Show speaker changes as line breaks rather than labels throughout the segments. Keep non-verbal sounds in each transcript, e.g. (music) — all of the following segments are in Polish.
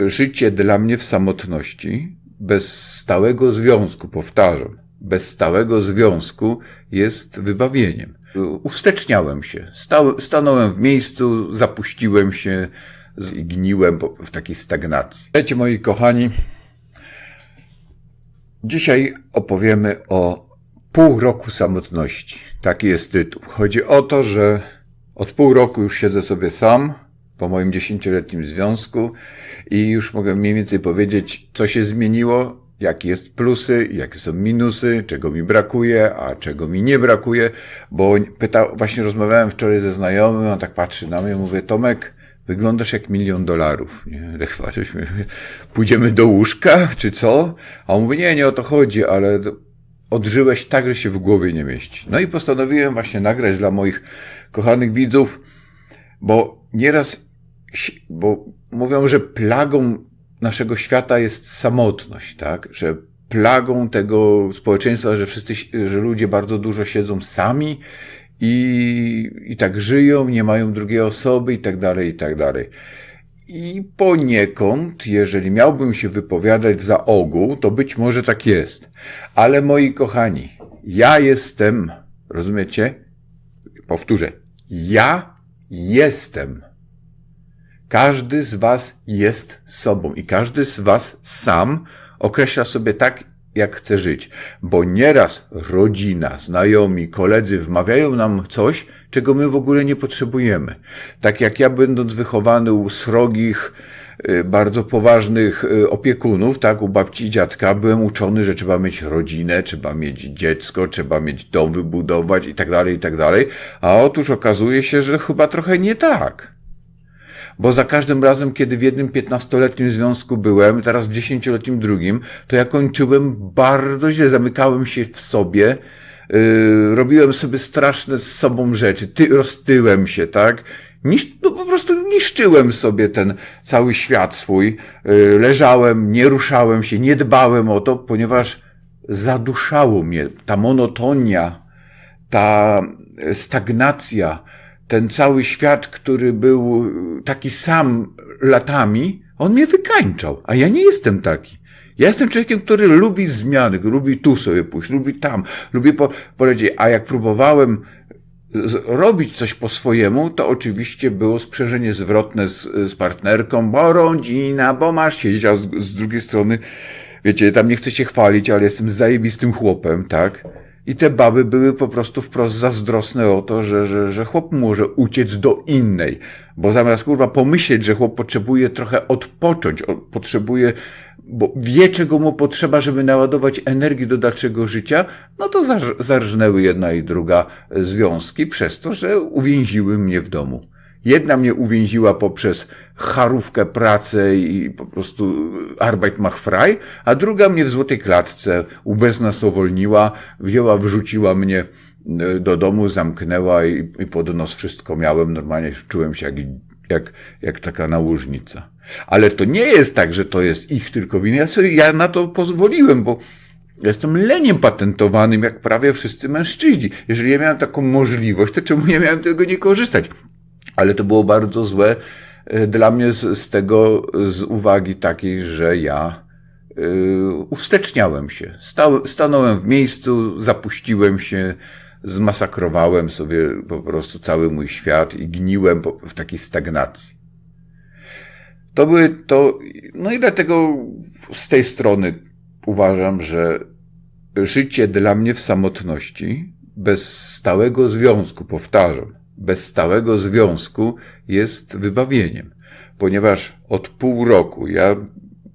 Życie dla mnie w samotności, bez stałego związku, powtarzam, bez stałego związku jest wybawieniem. Usteczniałem się, stał, stanąłem w miejscu, zapuściłem się i w takiej stagnacji. Wiecie, moi kochani, dzisiaj opowiemy o pół roku samotności. Taki jest tytuł. Chodzi o to, że od pół roku już siedzę sobie sam, po moim dziesięcioletnim związku i już mogę mniej więcej powiedzieć, co się zmieniło, jakie jest plusy, jakie są minusy, czego mi brakuje, a czego mi nie brakuje, bo pyta, właśnie rozmawiałem wczoraj ze znajomym, on tak patrzy na mnie, mówię, Tomek, wyglądasz jak milion dolarów. Nie? Tak patrzyśmy, (laughs) pójdziemy do łóżka, czy co? A on mówi, nie, nie o to chodzi, ale odżyłeś tak, że się w głowie nie mieści. No i postanowiłem właśnie nagrać dla moich kochanych widzów, bo nieraz, bo mówią, że plagą naszego świata jest samotność, tak? Że plagą tego społeczeństwa, że wszyscy, że ludzie bardzo dużo siedzą sami i, i tak żyją, nie mają drugiej osoby i tak dalej, i tak dalej. I poniekąd, jeżeli miałbym się wypowiadać za ogół, to być może tak jest. Ale moi kochani, ja jestem, rozumiecie? Powtórzę, ja jestem. Każdy z Was jest sobą i każdy z Was sam określa sobie tak, jak chce żyć. Bo nieraz rodzina, znajomi, koledzy wmawiają nam coś, czego my w ogóle nie potrzebujemy. Tak jak ja, będąc wychowany u srogich, y, bardzo poważnych y, opiekunów, tak, u babci i dziadka, byłem uczony, że trzeba mieć rodzinę, trzeba mieć dziecko, trzeba mieć dom wybudować i tak dalej, i tak dalej. A otóż okazuje się, że chyba trochę nie tak bo za każdym razem, kiedy w jednym piętnastoletnim związku byłem, teraz w dziesięcioletnim drugim, to ja kończyłem bardzo źle, zamykałem się w sobie, yy, robiłem sobie straszne z sobą rzeczy, ty, roztyłem się, tak? Nisz, no po prostu niszczyłem sobie ten cały świat swój, yy, leżałem, nie ruszałem się, nie dbałem o to, ponieważ zaduszało mnie ta monotonia, ta stagnacja, ten cały świat, który był taki sam latami, on mnie wykańczał, a ja nie jestem taki. Ja jestem człowiekiem, który lubi zmiany, lubi tu sobie pójść, lubi tam, lubi po, powiedzieć, a jak próbowałem robić coś po swojemu, to oczywiście było sprzężenie zwrotne z, z partnerką, bo rodzina, bo masz siedzieć, a z, z drugiej strony, wiecie, tam nie chcę się chwalić, ale jestem zajebistym chłopem, tak? I te baby były po prostu wprost zazdrosne o to, że, że, że chłop może uciec do innej. Bo zamiast kurwa pomyśleć, że chłop potrzebuje trochę odpocząć, potrzebuje, bo wie czego mu potrzeba, żeby naładować energii do dalszego życia, no to zarżnęły jedna i druga związki przez to, że uwięziły mnie w domu. Jedna mnie uwięziła poprzez charówkę, pracę i po prostu Arbeit macht frei, a druga mnie w złotej klatce ubeznasolniła, wzięła, wrzuciła mnie e, do domu, zamknęła i, i pod nos wszystko miałem. Normalnie czułem się jak, jak, jak taka nałożnica. Ale to nie jest tak, że to jest ich tylko wina. Ja, sobie, ja na to pozwoliłem, bo Jestem leniem patentowanym, jak prawie wszyscy mężczyźni. Jeżeli ja miałem taką możliwość, to czemu nie miałem tego nie korzystać? Ale to było bardzo złe e, dla mnie z, z tego, z uwagi takiej, że ja yy, usteczniałem się. Stał, stanąłem w miejscu, zapuściłem się, zmasakrowałem sobie po prostu cały mój świat i gniłem po, w takiej stagnacji. To były to, no i dlatego z tej strony uważam, że życie dla mnie w samotności, bez stałego związku, powtarzam, bez stałego związku jest wybawieniem, ponieważ od pół roku ja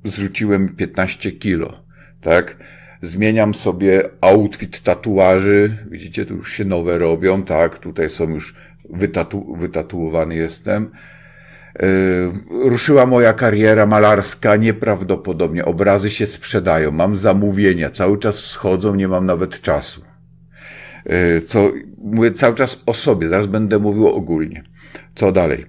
zrzuciłem 15 kilo, tak? Zmieniam sobie outfit tatuaży, widzicie, tu już się nowe robią, tak? Tutaj są już wytatu wytatuowany jestem. Yy, ruszyła moja kariera malarska nieprawdopodobnie. Obrazy się sprzedają, mam zamówienia, cały czas schodzą, nie mam nawet czasu. Yy, co mówię cały czas o sobie, zaraz będę mówił ogólnie. Co dalej?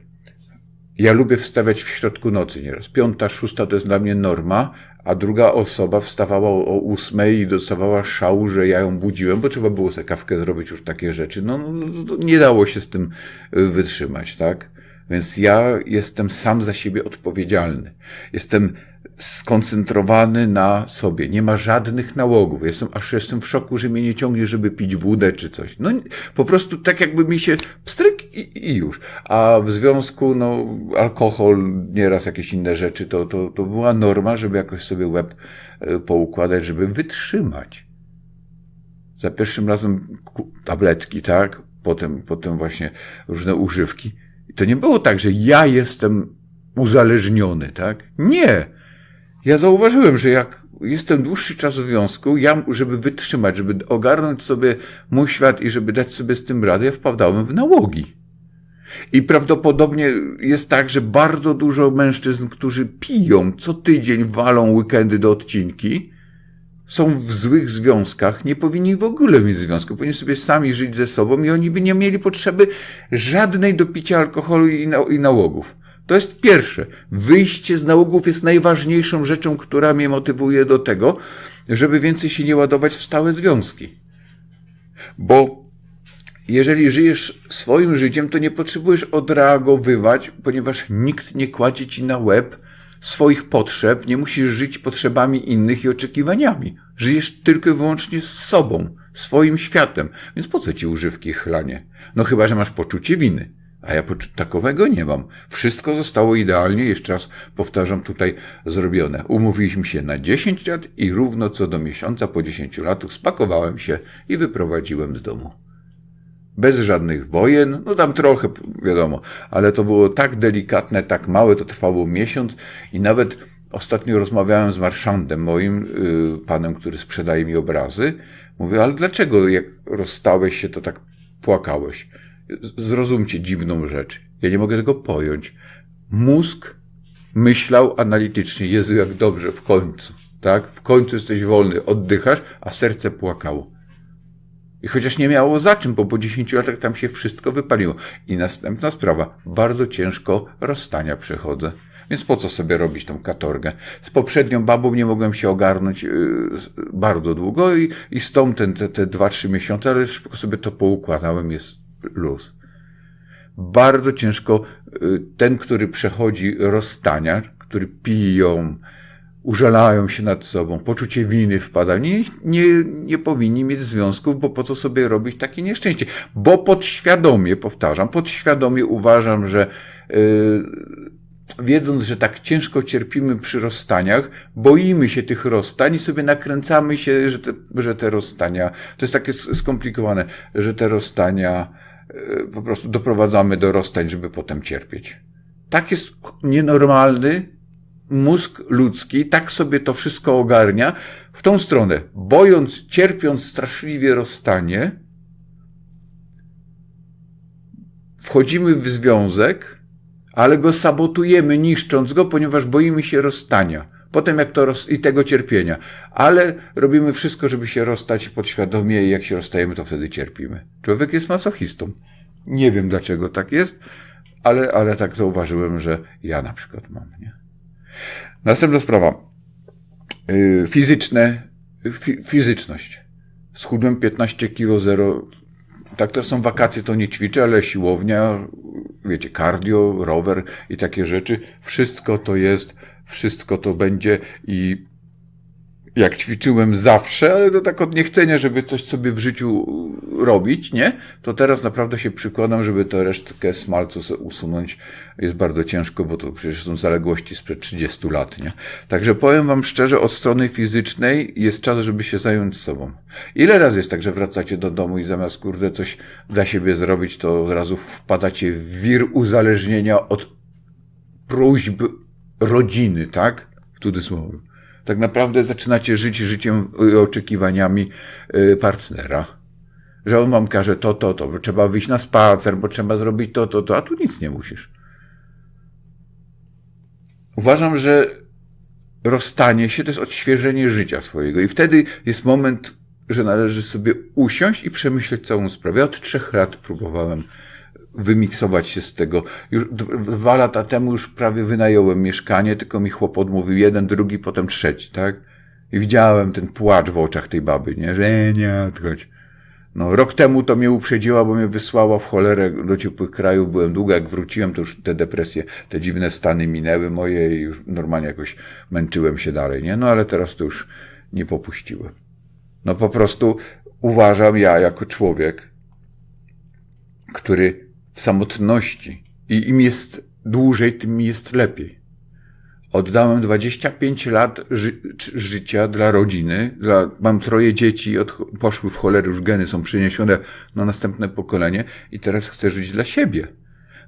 Ja lubię wstawiać w środku nocy nieraz. Piąta, szósta to jest dla mnie norma, a druga osoba wstawała o ósmej i dostawała szału, że ja ją budziłem, bo trzeba było sobie kawkę zrobić, już takie rzeczy. No, no, no nie dało się z tym y, wytrzymać, tak? Więc ja jestem sam za siebie odpowiedzialny. Jestem skoncentrowany na sobie. Nie ma żadnych nałogów. Jestem, aż jestem w szoku, że mnie nie ciągnie, żeby pić wódę czy coś. No po prostu tak jakby mi się pstryk i, i już. A w związku, no, alkohol, nieraz jakieś inne rzeczy, to, to, to była norma, żeby jakoś sobie łeb e, poukładać, żeby wytrzymać. Za pierwszym razem tabletki, tak? Potem, potem właśnie różne używki. I to nie było tak, że ja jestem uzależniony, tak? Nie ja zauważyłem, że jak jestem dłuższy czas w związku, ja, żeby wytrzymać, żeby ogarnąć sobie mój świat i żeby dać sobie z tym radę, ja wpadałem w nałogi. I prawdopodobnie jest tak, że bardzo dużo mężczyzn, którzy piją co tydzień, walą weekendy do odcinki, są w złych związkach, nie powinni w ogóle mieć związku, powinni sobie sami żyć ze sobą i oni by nie mieli potrzeby żadnej do picia alkoholu i, na, i nałogów. To jest pierwsze. Wyjście z nałogów jest najważniejszą rzeczą, która mnie motywuje do tego, żeby więcej się nie ładować w stałe związki. Bo jeżeli żyjesz swoim życiem, to nie potrzebujesz odreagowywać, ponieważ nikt nie kładzie ci na łeb swoich potrzeb, nie musisz żyć potrzebami innych i oczekiwaniami. Żyjesz tylko i wyłącznie z sobą, swoim światem. Więc po co ci używki chlanie? No chyba, że masz poczucie winy. A ja takowego nie mam. Wszystko zostało idealnie, jeszcze raz powtarzam tutaj, zrobione. Umówiliśmy się na 10 lat i równo co do miesiąca po 10 latach spakowałem się i wyprowadziłem z domu. Bez żadnych wojen, no tam trochę, wiadomo, ale to było tak delikatne, tak małe, to trwało miesiąc i nawet ostatnio rozmawiałem z marszandem moim, yy, panem, który sprzedaje mi obrazy. Mówię, ale dlaczego jak rozstałeś się, to tak płakałeś? Zrozumcie dziwną rzecz. Ja nie mogę tego pojąć. Mózg myślał analitycznie. Jezu, jak dobrze, w końcu. Tak? W końcu jesteś wolny, oddychasz, a serce płakało. I chociaż nie miało za czym, bo po 10 latach tam się wszystko wypaliło. I następna sprawa. Bardzo ciężko rozstania przechodzę. Więc po co sobie robić tą katorgę? Z poprzednią babą nie mogłem się ogarnąć yy, bardzo długo i, i z tą ten, te, te 2-3 miesiące, ale szybko sobie to poukładałem. Jest luz. Bardzo ciężko y, ten, który przechodzi rozstania, który piją, użalają się nad sobą, poczucie winy wpada, nie, nie, nie powinni mieć związków, bo po co sobie robić takie nieszczęście? Bo podświadomie, powtarzam, podświadomie uważam, że yy, wiedząc, że tak ciężko cierpimy przy rozstaniach, boimy się tych rozstań i sobie nakręcamy się, że te, że te rozstania, to jest takie skomplikowane, że te rozstania po prostu doprowadzamy do rozstań, żeby potem cierpieć. Tak jest nienormalny mózg ludzki, tak sobie to wszystko ogarnia w tą stronę. Bojąc, cierpiąc straszliwie rozstanie, wchodzimy w związek, ale go sabotujemy, niszcząc go, ponieważ boimy się rozstania. Potem jak to roz... i tego cierpienia. Ale robimy wszystko, żeby się rozstać podświadomie i jak się rozstajemy, to wtedy cierpimy. Człowiek jest masochistą. Nie wiem dlaczego tak jest, ale, ale tak zauważyłem, że ja na przykład mam, nie? Następna sprawa. Yy, fizyczne, fi, fizyczność. Schudłem 15 kilo, zero. Tak, to są wakacje, to nie ćwiczę, ale siłownia, wiecie, cardio, rower i takie rzeczy. Wszystko to jest wszystko to będzie i jak ćwiczyłem zawsze, ale to tak od niechcenia, żeby coś sobie w życiu robić, nie? To teraz naprawdę się przykładam, żeby tę resztkę smalcu usunąć. Jest bardzo ciężko, bo to przecież są zaległości sprzed 30 lat, nie? Także powiem wam szczerze, od strony fizycznej jest czas, żeby się zająć sobą. Ile razy jest tak, że wracacie do domu i zamiast, kurde, coś dla siebie zrobić, to od razu wpadacie w wir uzależnienia od próśb rodziny, tak? W cudzysłowie. Tak naprawdę zaczynacie żyć życiem i oczekiwaniami y, partnera. Że on wam każe to, to, to, bo trzeba wyjść na spacer, bo trzeba zrobić to, to, to, a tu nic nie musisz. Uważam, że rozstanie się to jest odświeżenie życia swojego i wtedy jest moment, że należy sobie usiąść i przemyśleć całą sprawę. Ja od trzech lat próbowałem wymiksować się z tego. Już dwa lata temu już prawie wynająłem mieszkanie, tylko mi chłop odmówił jeden, drugi, potem trzeci, tak? I widziałem ten płacz w oczach tej baby, nie? Że nie, odchodź. No, rok temu to mnie uprzedziła, bo mnie wysłała w cholerę do ciepłych krajów. Byłem długo, jak wróciłem, to już te depresje, te dziwne stany minęły moje i już normalnie jakoś męczyłem się dalej, nie? No ale teraz to już nie popuściłem. No po prostu uważam ja jako człowiek, który w samotności i im jest dłużej, tym jest lepiej. Oddałem 25 lat ży życia dla rodziny. Dla, mam troje dzieci, od, poszły w cholerę, już geny są przeniesione na następne pokolenie i teraz chcę żyć dla siebie.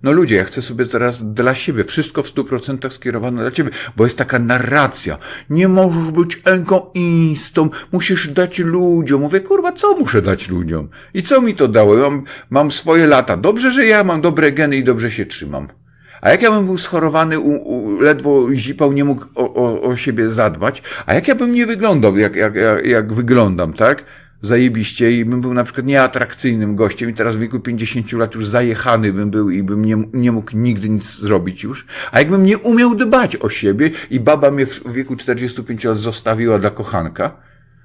No ludzie, ja chcę sobie teraz dla siebie, wszystko w stu procentach skierowane dla ciebie, bo jest taka narracja. Nie możesz być egoistą, musisz dać ludziom. Mówię, kurwa, co muszę dać ludziom? I co mi to dało? Mam, mam swoje lata. Dobrze, że ja mam dobre geny i dobrze się trzymam. A jak ja bym był schorowany, u, u, ledwo zipał, nie mógł o, o, o siebie zadbać, a jak ja bym nie wyglądał, jak, jak, jak, jak wyglądam, tak? Zajebiście i bym był na przykład nieatrakcyjnym gościem i teraz w wieku 50 lat już zajechany bym był i bym nie, nie mógł nigdy nic zrobić już. A jakbym nie umiał dbać o siebie i baba mnie w wieku 45 lat zostawiła dla kochanka,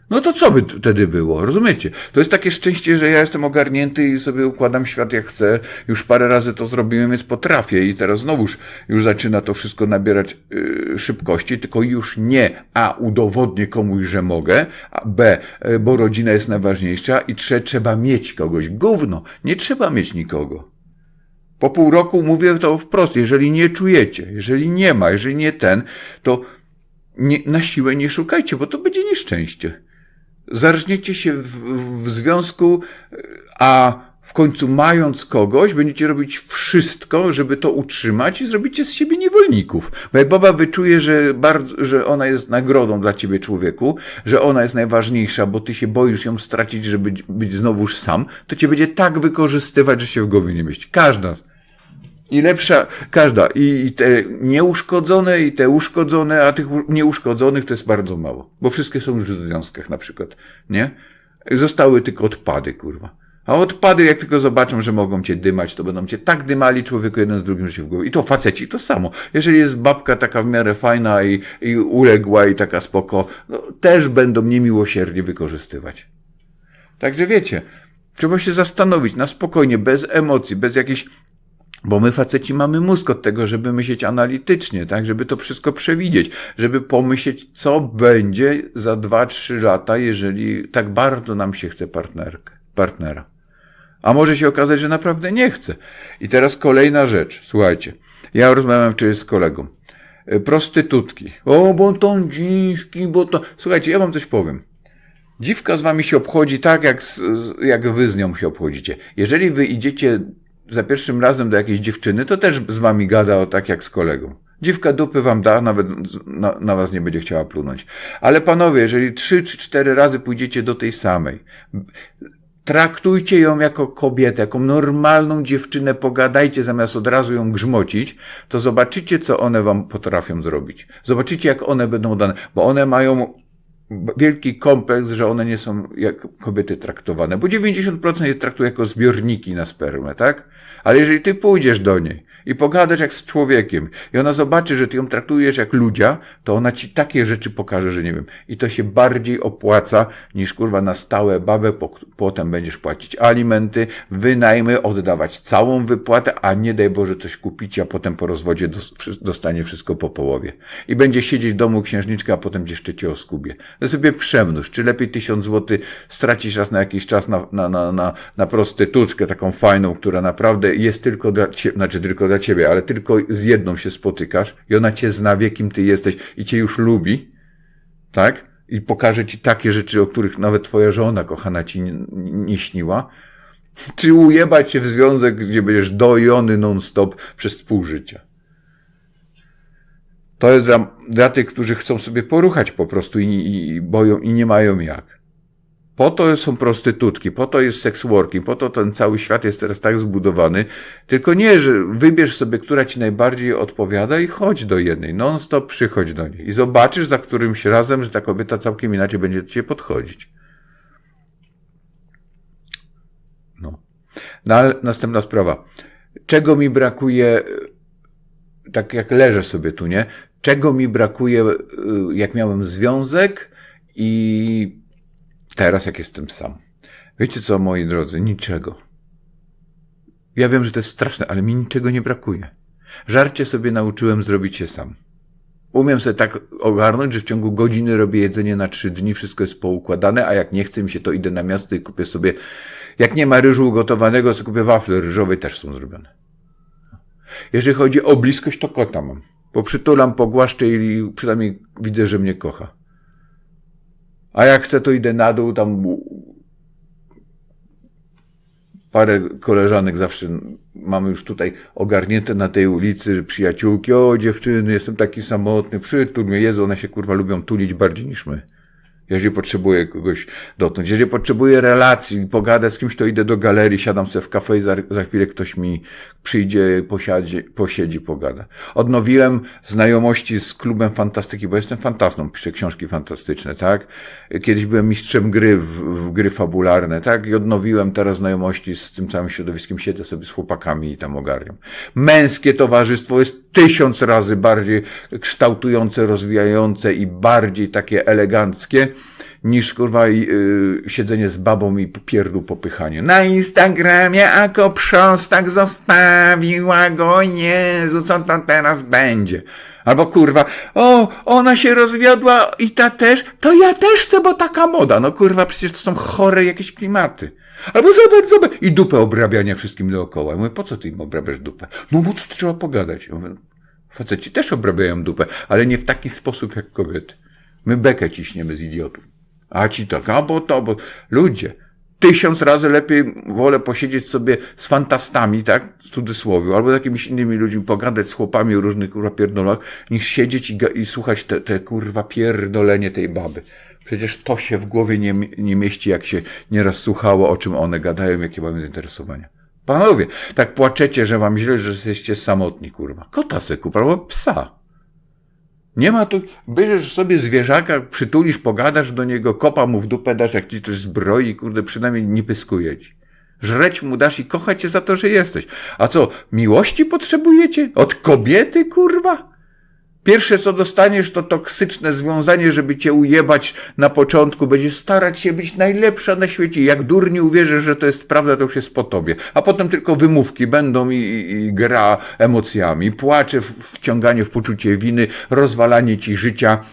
no to co by wtedy było? Rozumiecie? To jest takie szczęście, że ja jestem ogarnięty i sobie układam świat jak chcę. Już parę razy to zrobiłem, więc potrafię i teraz znowuż już zaczyna to wszystko nabierać yy, szybkości, tylko już nie A, udowodnię komuś, że mogę, a B, yy, bo rodzina jest najważniejsza i trze, trzeba mieć kogoś. Gówno, nie trzeba mieć nikogo. Po pół roku mówię to wprost, jeżeli nie czujecie, jeżeli nie ma, jeżeli nie ten, to nie, na siłę nie szukajcie, bo to będzie nieszczęście zarżniecie się w, w związku, a w końcu mając kogoś, będziecie robić wszystko, żeby to utrzymać i zrobicie z siebie niewolników. Bo jak baba wyczuje, że, bardzo, że ona jest nagrodą dla ciebie człowieku, że ona jest najważniejsza, bo ty się boisz ją stracić, żeby być, znowuż sam, to cię będzie tak wykorzystywać, że się w głowie nie mieści. Każda i lepsza, każda. I, te nieuszkodzone, i te uszkodzone, a tych nieuszkodzonych to jest bardzo mało. Bo wszystkie są już w związkach na przykład, nie? Zostały tylko odpady, kurwa. A odpady, jak tylko zobaczą, że mogą cię dymać, to będą cię tak dymali człowieku jeden z drugim, że się w głowie. I to faceci to samo. Jeżeli jest babka taka w miarę fajna i, i uległa i taka spoko, no, też będą niemiłosiernie wykorzystywać. Także wiecie, trzeba się zastanowić na spokojnie, bez emocji, bez jakiejś bo my faceci mamy mózg od tego, żeby myśleć analitycznie, tak, żeby to wszystko przewidzieć, żeby pomyśleć, co będzie za dwa, trzy lata, jeżeli tak bardzo nam się chce partnerkę, partnera. A może się okazać, że naprawdę nie chce. I teraz kolejna rzecz. Słuchajcie, ja rozmawiałem wczoraj z kolegą. E, prostytutki. O, bo to dziwki, bo to... Słuchajcie, ja wam coś powiem. Dziwka z wami się obchodzi tak, jak, jak wy z nią się obchodzicie. Jeżeli wy idziecie za pierwszym razem do jakiejś dziewczyny, to też z wami gada o tak jak z kolegą. Dziwka dupy wam da, nawet na, na, was nie będzie chciała plunąć. Ale panowie, jeżeli trzy czy cztery razy pójdziecie do tej samej, traktujcie ją jako kobietę, jako normalną dziewczynę, pogadajcie zamiast od razu ją grzmocić, to zobaczycie, co one wam potrafią zrobić. Zobaczycie, jak one będą dane, bo one mają wielki kompleks, że one nie są jak kobiety traktowane, bo 90% je traktuje jako zbiorniki na spermę, tak? Ale jeżeli ty pójdziesz do niej i pogadasz jak z człowiekiem i ona zobaczy, że ty ją traktujesz jak ludzia, to ona ci takie rzeczy pokaże, że nie wiem. I to się bardziej opłaca niż kurwa na stałe babę, potem będziesz płacić alimenty, wynajmy, oddawać całą wypłatę, a nie daj Boże coś kupić, a potem po rozwodzie dostanie wszystko po połowie. I będzie siedzieć w domu księżniczka, a potem jeszcze cię oskubie. To sobie przemnóż. Czy lepiej tysiąc złotych stracić raz na jakiś czas na, na, na, na, na prostytutkę taką fajną, która naprawdę jest tylko dla ciebie, znaczy tylko dla ciebie, ale tylko z jedną się spotykasz i ona cię zna, wie kim ty jesteś i cię już lubi, tak? I pokaże ci takie rzeczy, o których nawet twoja żona kochana ci nie śniła. Czy ujebać się w związek, gdzie będziesz dojony non-stop przez pół życia. To jest dla, dla tych, którzy chcą sobie poruchać po prostu i, i boją i nie mają jak. Po to są prostytutki, po to jest sex working, po to ten cały świat jest teraz tak zbudowany. Tylko nie, że wybierz sobie, która ci najbardziej odpowiada i chodź do jednej. Non-stop przychodź do niej. I zobaczysz za którymś razem, że ta kobieta całkiem inaczej będzie do ciebie podchodzić. No. no ale następna sprawa. Czego mi brakuje, tak jak leżę sobie tu, nie? Czego mi brakuje, jak miałem związek i teraz jak jestem sam. Wiecie co, moi drodzy? Niczego. Ja wiem, że to jest straszne, ale mi niczego nie brakuje. Żarcie sobie nauczyłem zrobić się sam. Umiem sobie tak ogarnąć, że w ciągu godziny robię jedzenie na trzy dni, wszystko jest poukładane, a jak nie chce mi się, to idę na miasto i kupię sobie, jak nie ma ryżu ugotowanego, to kupię wafle ryżowe, też są zrobione. Jeżeli chodzi o bliskość, to kota mam. Bo przytulam, pogłaszczę i przynajmniej widzę, że mnie kocha. A jak chcę, to idę na dół, tam parę koleżanek zawsze mamy już tutaj ogarnięte na tej ulicy, przyjaciółki, o dziewczyny, jestem taki samotny, przytul mnie, Jezu, one się kurwa lubią tulić bardziej niż my. Jeżeli potrzebuję kogoś dotknąć, jeżeli potrzebuję relacji, pogadać z kimś, to idę do galerii, siadam sobie w kafe i za, za chwilę ktoś mi przyjdzie, posiadzi, posiedzi, pogada. Odnowiłem znajomości z klubem fantastyki, bo jestem fantastą, piszę książki fantastyczne, tak? Kiedyś byłem mistrzem gry w, w gry fabularne, tak? I odnowiłem teraz znajomości z tym całym środowiskiem, siedzę sobie z chłopakami i tam ogarniam. Męskie towarzystwo jest tysiąc razy bardziej kształtujące, rozwijające i bardziej takie eleganckie niż kurwa yy, siedzenie z babą i pierdół popychanie. Na Instagramie ako tak zostawiła go, Jezu, co to teraz będzie? Albo kurwa, o, ona się rozwiodła i ta też, to ja też chcę, bo taka moda. No kurwa, przecież to są chore jakieś klimaty. Albo zobacz, zobacz. I dupę obrabiania wszystkim dookoła. Ja mówię, po co ty im obrabiasz dupę? No bo to trzeba pogadać. Ja mówię, faceci też obrabiają dupę, ale nie w taki sposób jak kobiety. My bekę ciśniemy z idiotów. A ci tak, a bo to, bo ludzie, tysiąc razy lepiej wolę posiedzieć sobie z fantastami, tak, w cudzysłowie, albo z jakimiś innymi ludźmi, pogadać z chłopami o różnych kurwa pierdolach, niż siedzieć i, i słuchać te, te kurwa pierdolenie tej baby. Przecież to się w głowie nie, nie mieści, jak się nieraz słuchało, o czym one gadają, jakie mają zainteresowania. Panowie, tak płaczecie, że wam źle, że jesteście samotni, kurwa. Kota se kup, albo psa. Nie ma tu, bierzesz sobie zwierzaka, przytulisz, pogadasz do niego, kopa mu w dupę dasz, jak ci coś zbroi, kurde, przynajmniej nie pyskuje ci. Żreć mu dasz i kocha cię za to, że jesteś. A co, miłości potrzebujecie? Od kobiety, kurwa? Pierwsze, co dostaniesz, to toksyczne związanie, żeby cię ujebać na początku. Będziesz starać się być najlepsza na świecie. Jak durnie uwierzysz, że to jest prawda, to już jest po tobie. A potem tylko wymówki będą i, i, i gra emocjami. Płacze, wciąganie w poczucie winy, rozwalanie ci życia,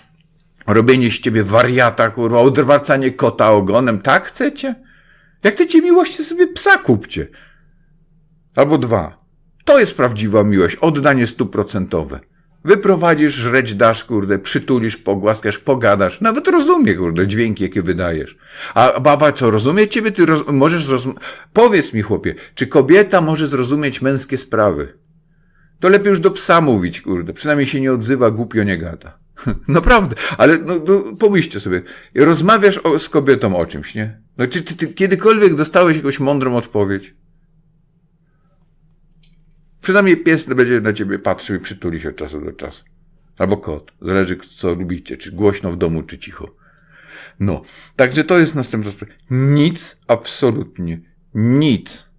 robienie z ciebie wariata, kurwa, odwracanie kota ogonem. Tak chcecie? Jak chcecie miłości, sobie psa kupcie. Albo dwa. To jest prawdziwa miłość. Oddanie stuprocentowe. Wyprowadzisz, żreć dasz, kurde, przytulisz, pogłaskasz, pogadasz. Nawet rozumie, kurde, dźwięki, jakie wydajesz. A baba co, rozumie ciebie? Ty roz... możesz zrozumieć... Powiedz mi, chłopie, czy kobieta może zrozumieć męskie sprawy? To lepiej już do psa mówić, kurde. Przynajmniej się nie odzywa, głupio nie gada. (laughs) Naprawdę, ale no, no, pomyślcie sobie. Rozmawiasz o, z kobietą o czymś, nie? No, czy ty, ty kiedykolwiek dostałeś jakąś mądrą odpowiedź? Przynajmniej pies będzie na ciebie patrzył i przytuli się od czasu do czasu. Albo kot. Zależy, co lubicie. Czy głośno w domu, czy cicho. No. Także to jest następna sprawa. Nic, absolutnie nic.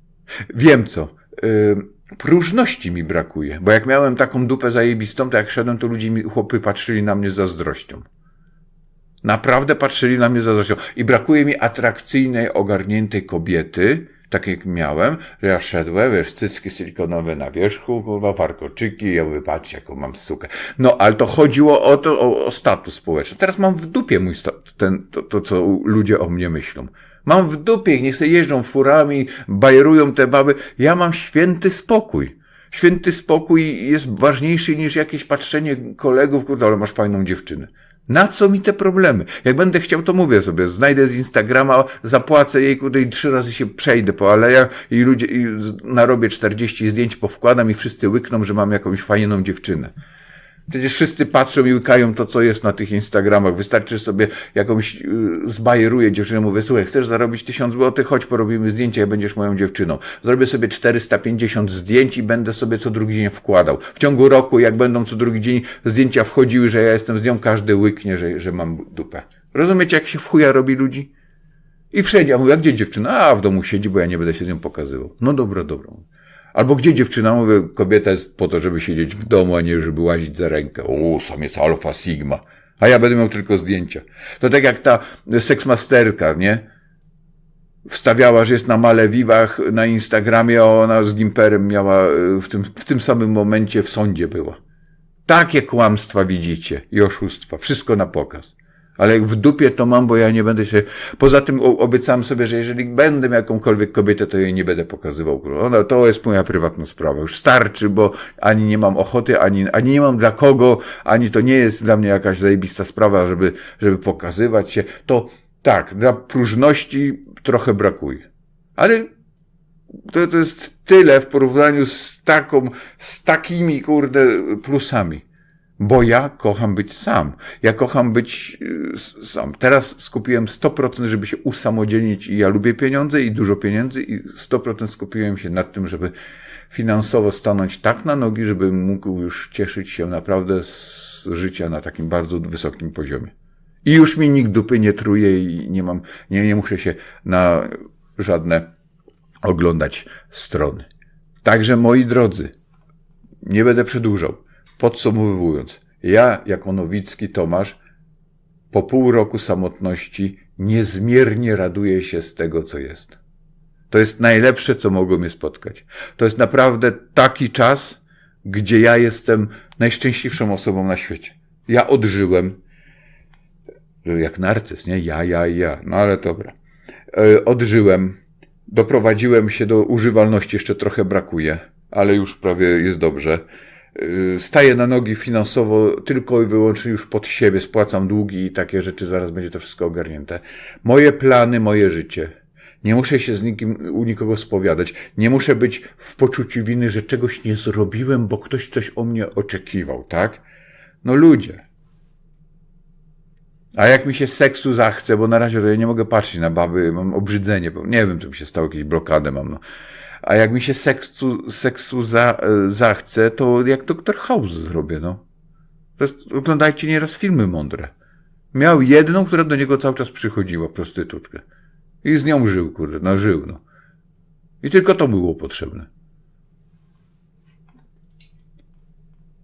Wiem co. Yy, próżności mi brakuje. Bo jak miałem taką dupę zajebistą, to jak szedłem, to ludzie mi, chłopy patrzyli na mnie z zazdrością. Naprawdę patrzyli na mnie z zazdrością. I brakuje mi atrakcyjnej, ogarniętej kobiety, tak jak miałem, że ja szedłem, wiesz, cycki silikonowe na wierzchu, kurwa, warkoczyki, ja mówię, patrz, jaką mam sukę. No, ale to chodziło o to, o, o status społeczny. Teraz mam w dupie mój ten, to, to, co ludzie o mnie myślą. Mam w dupie, niech sobie jeżdżą furami, bajerują te baby. Ja mam święty spokój. Święty spokój jest ważniejszy niż jakieś patrzenie kolegów, kurde, ale masz fajną dziewczynę. Na co mi te problemy? Jak będę chciał, to mówię sobie, znajdę z Instagrama, zapłacę jej, kurde, i trzy razy się przejdę po alejach i ludzie, i narobię 40 zdjęć, powkładam i wszyscy łykną, że mam jakąś fajną dziewczynę. Przecież wszyscy patrzą i łykają to, co jest na tych Instagramach. Wystarczy sobie jakąś yy, dziewczynę, mówię, słuchaj, chcesz zarobić tysiąc złotych, chodź porobimy zdjęcia i będziesz moją dziewczyną. Zrobię sobie 450 zdjęć i będę sobie co drugi dzień wkładał. W ciągu roku, jak będą co drugi dzień zdjęcia wchodziły, że ja jestem z nią, każdy łyknie, że, że mam dupę. Rozumiecie, jak się w chuja robi ludzi? I wszędzie, ja mówię, a gdzie dziewczyna? A, w domu siedzi, bo ja nie będę się z nią pokazywał. No dobra, dobra. Albo gdzie dziewczyna? Mówię, kobieta jest po to, żeby siedzieć w domu, a nie żeby łazić za rękę. O, samiec alfa, sigma. A ja będę miał tylko zdjęcia. To tak jak ta seksmasterka, nie? wstawiała, że jest na Malewiwach na Instagramie, a ona z Gimperem miała y, w tym, w tym samym momencie w sądzie była. Takie kłamstwa widzicie i oszustwa. Wszystko na pokaz. Ale jak w dupie to mam, bo ja nie będę się. Poza tym obiecałem sobie, że jeżeli będę jakąkolwiek kobietę, to jej nie będę pokazywał. Ona, to jest moja prywatna sprawa. Już starczy, bo ani nie mam ochoty, ani, ani nie mam dla kogo, ani to nie jest dla mnie jakaś zajebista sprawa, żeby, żeby pokazywać się. To tak, dla próżności trochę brakuje. Ale to, to jest tyle w porównaniu z taką, z takimi, kurde, plusami. Bo ja kocham być sam. Ja kocham być y, sam. Teraz skupiłem 100%, żeby się usamodzielnić i ja lubię pieniądze i dużo pieniędzy i 100% skupiłem się nad tym, żeby finansowo stanąć tak na nogi, żebym mógł już cieszyć się naprawdę z życia na takim bardzo wysokim poziomie. I już mi nikt dupy nie truje i nie mam, nie, nie muszę się na żadne oglądać strony. Także moi drodzy, nie będę przedłużał. Podsumowując, ja jako Nowicki Tomasz po pół roku samotności niezmiernie raduję się z tego, co jest. To jest najlepsze, co mogło mnie spotkać. To jest naprawdę taki czas, gdzie ja jestem najszczęśliwszą osobą na świecie. Ja odżyłem, jak narcyz, nie? Ja, ja, ja. No ale dobra. E, Odżyłem, doprowadziłem się do używalności, jeszcze trochę brakuje, ale już prawie jest dobrze. E, Staję na nogi finansowo tylko i wyłącznie już pod siebie, spłacam długi i takie rzeczy, zaraz będzie to wszystko ogarnięte. Moje plany, moje życie. Nie muszę się z nikim, u nikogo spowiadać. Nie muszę być w poczuciu winy, że czegoś nie zrobiłem, bo ktoś coś o mnie oczekiwał, tak? No ludzie. A jak mi się seksu zachce, bo na razie to ja nie mogę patrzeć na baby, mam obrzydzenie, bo nie wiem, co mi się stało, jakieś blokadę mam, no. A jak mi się seksu, seksu za, e, zachce, to jak doktor House zrobię, no. Oglądajcie nieraz filmy mądre. Miał jedną, która do niego cały czas przychodziła, prostytutkę. I z nią żył, kurde, no żył, no. I tylko to było potrzebne.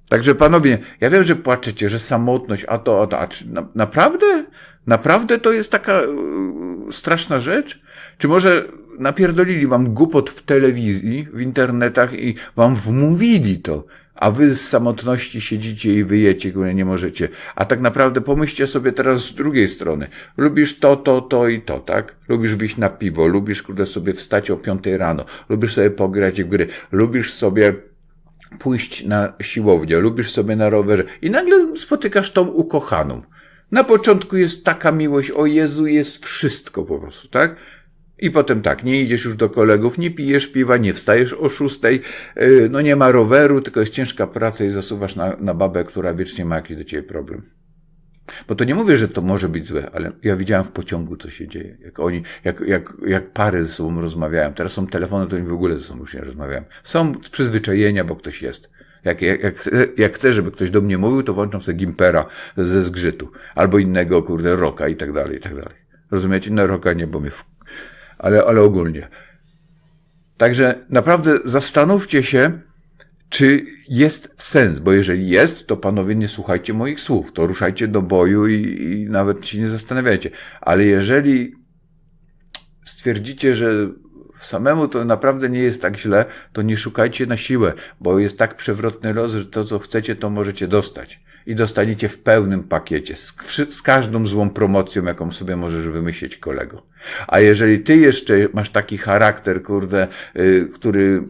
Także panowie, ja wiem, że płaczecie, że samotność, a to, a to, a czy na, naprawdę? Naprawdę to jest taka yy, straszna rzecz? Czy może napierdolili wam głupot w telewizji, w internetach i wam wmówili to, a wy z samotności siedzicie i wyjecie, które nie możecie. A tak naprawdę pomyślcie sobie teraz z drugiej strony. Lubisz to, to, to i to, tak? Lubisz wyjść na piwo, lubisz kurde sobie wstać o piątej rano, lubisz sobie pograć w gry, lubisz sobie pójść na siłownię, lubisz sobie na rowerze i nagle spotykasz tą ukochaną. Na początku jest taka miłość, o Jezu, jest wszystko po prostu, tak? I potem tak, nie idziesz już do kolegów, nie pijesz piwa, nie wstajesz o szóstej, yy, no nie ma roweru, tylko jest ciężka praca i zasuwasz na, na babę, która wiecznie ma jakiś do ciebie problem. Bo to nie mówię, że to może być złe, ale ja widziałem w pociągu, co się dzieje. Jak oni, jak, jak, jak pary ze sobą rozmawiają. Teraz są telefony, to oni w ogóle ze sobą już nie rozmawiają. Są przyzwyczajenia, bo ktoś jest. Jak, jak, jak, jak chcę, żeby ktoś do mnie mówił, to włączam sobie Gimpera ze zgrzytu. Albo innego, kurde, roka i tak dalej, i tak dalej. Rozumiecie? No roka nie, bo mnie... Ale, ale ogólnie. Także naprawdę zastanówcie się, czy jest sens, bo jeżeli jest, to panowie nie słuchajcie moich słów, to ruszajcie do boju i, i nawet się nie zastanawiajcie. Ale jeżeli stwierdzicie, że samemu to naprawdę nie jest tak źle, to nie szukajcie na siłę, bo jest tak przewrotny los, że to co chcecie, to możecie dostać. I dostaniecie w pełnym pakiecie, z, z każdą złą promocją, jaką sobie możesz wymyślić kolego. A jeżeli ty jeszcze masz taki charakter, kurde, y, który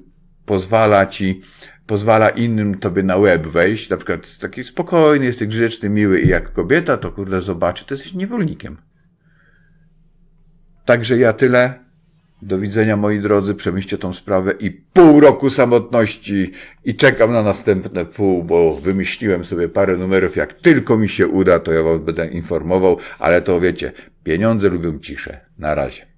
pozwala ci, pozwala innym tobie na łeb wejść, na przykład taki spokojny, jesteś grzeczny, miły i jak kobieta, to kurde zobaczy, to jesteś niewolnikiem. Także ja tyle. Do widzenia moi drodzy, przemyślcie tą sprawę i pół roku samotności i czekam na następne pół, bo wymyśliłem sobie parę numerów, jak tylko mi się uda, to ja was będę informował, ale to wiecie, pieniądze lubią ciszę. Na razie.